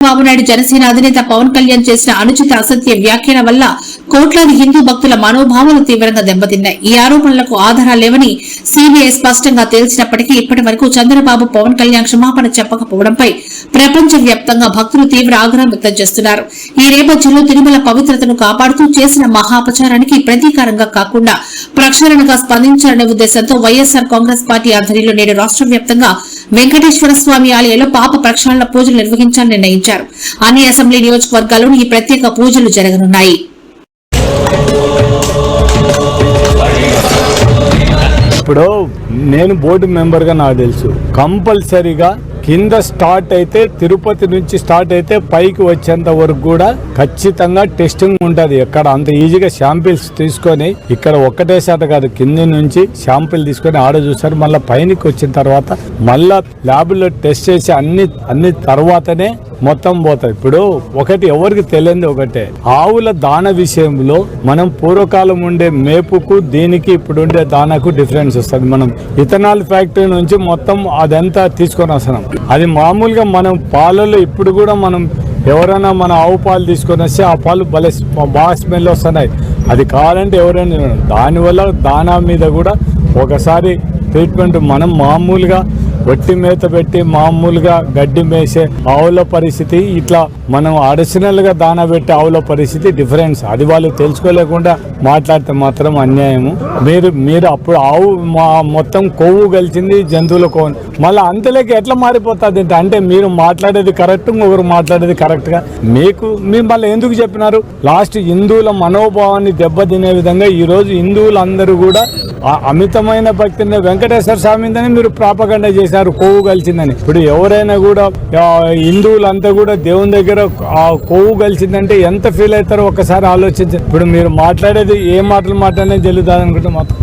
చంద్రబాబు నాయుడు జనసేన అధినేత పవన్ కళ్యాణ్ చేసిన అనుచిత అసత్య వ్యాఖ్యల వల్ల కోట్లాది హిందూ భక్తుల మనోభావాలు తీవ్రంగా దెబ్బతిన్నాయి. ఈ ఆరోపణలకు ఆధారాలు లేవని స్పష్టంగా తేల్చినప్పటికీ ఇప్పటి వరకు చంద్రబాబు పవన్ కళ్యాణ్ క్షమాపణ చెప్పకపోవడంపై ప్రపంచ వ్యాప్తంగా భక్తులు తీవ్ర ఆగ్రహం వ్యక్తం చేస్తున్నారు. ఈ నేపథ్యంలో తిరుమల పవిత్రతను కాపాడుతూ చేసిన మహాపచారానికి ప్రతీకారంగా కాకుండా ప్రక్షాళనగా స్పందించాలనే ఉద్దేశంతో వైఎస్సార్ కాంగ్రెస్ పార్టీ ఆధ్వర్యంలో నేడు రాష్ట్ర వ్యాప్తంగా వెంకటేశ్వర స్వామి ఆలయంలో పాప ప్రక్షాళన పూజలు నిర్వహించాలని నిర్ణయించారు. అన్ని అసెంబ్లీ నియోజకవర్గాల్లోనూ ఈ ప్రత్యేక పూజలు జరగనున్నాయి. ఇప్పుడు నేను బోర్డు మెంబర్గా నాకు తెలుసు. కంపల్సరీగా కింద స్టార్ట్ అయితే తిరుపతి నుంచి స్టార్ట్ అయితే పైకి వచ్చేంత వరకు కూడా ఖచ్చితంగా టెస్టింగ్ ఉంటుంది. ఎక్కడ అంత ఈజీగా శాంపిల్స్ తీసుకొని ఇక్కడ ఒక్కటే శాత కాదు కింద నుంచి శాంపిల్ తీసుకొని ఆడ చూస్తారు. మళ్ళీ పైనకి వచ్చిన తర్వాత మళ్ళా ల్యాబ్లో టెస్ట్ చేసి అన్ని అన్ని తర్వాతనే మొత్తం పోతాయి. ఇప్పుడు ఒకటి ఎవరికి తెలియంది ఒకటే. ఆవుల దాన విషయంలో మనం పూర్వకాలం ఉండే మేపుకు దీనికి ఇప్పుడు ఉండే దానాకు డిఫరెన్స్ వస్తుంది. మనం ఇథనాల్ ఫ్యాక్టరీ నుంచి మొత్తం అదంతా తీసుకొని వస్తున్నాం. అది మామూలుగా మనం పాలలో ఇప్పుడు కూడా మనం ఎవరైనా మన ఆవు పాలు తీసుకొని వస్తే ఆ పాలు భలే బాగా స్మెల్ వస్తున్నాయి. అది కావాలంటే ఎవరైనా దానివల్ల దానా మీద కూడా ఒకసారి ట్రీట్మెంట్ మనం మామూలుగా వట్టి మేత పెట్టి మామూలుగా గడ్డి మేసే ఆవుల పరిస్థితి ఇట్లా మనం అడిషనల్గా దాన పెట్టే ఆవుల పరిస్థితి డిఫరెన్స్. అది వాళ్ళు తెలుసుకోలేకుండా మాట్లాడితే మాత్రం అన్యాయము. మీరు మీరు అప్పుడు ఆవు మా మొత్తం కొవ్వు కలిసింది జంతువుల కొవ్వు. మళ్ళీ అంతలోకి ఎట్లా మారిపోతుంది అంటే మీరు మాట్లాడేది కరెక్ట్ ఒకరు మాట్లాడేది కరెక్ట్గా మీకు మీరు మళ్ళీ ఎందుకు చెప్పినారు? లాస్ట్ హిందువుల మనోభావాన్ని దెబ్బతినే విధంగా ఈరోజు హిందువులందరూ కూడా అమితమైన భక్తిని వెంకటేశ్వర స్వామి మీరు ప్రాపగండ చేశారు. కొవ్వు కలిసిందని. ఇప్పుడు ఎవరైనా కూడా హిందువులంతా కూడా దేవుని దగ్గర ఆ కొవ్వు కలిసిందంటే ఎంత ఫీల్ అవుతారో ఒకసారి ఆలోచించండి ఇప్పుడు మీరు మాట్లాడేది ఏ మాటలు మాట్లాడినా తెలుస్తుంది అనుకుంటే మాత్రం.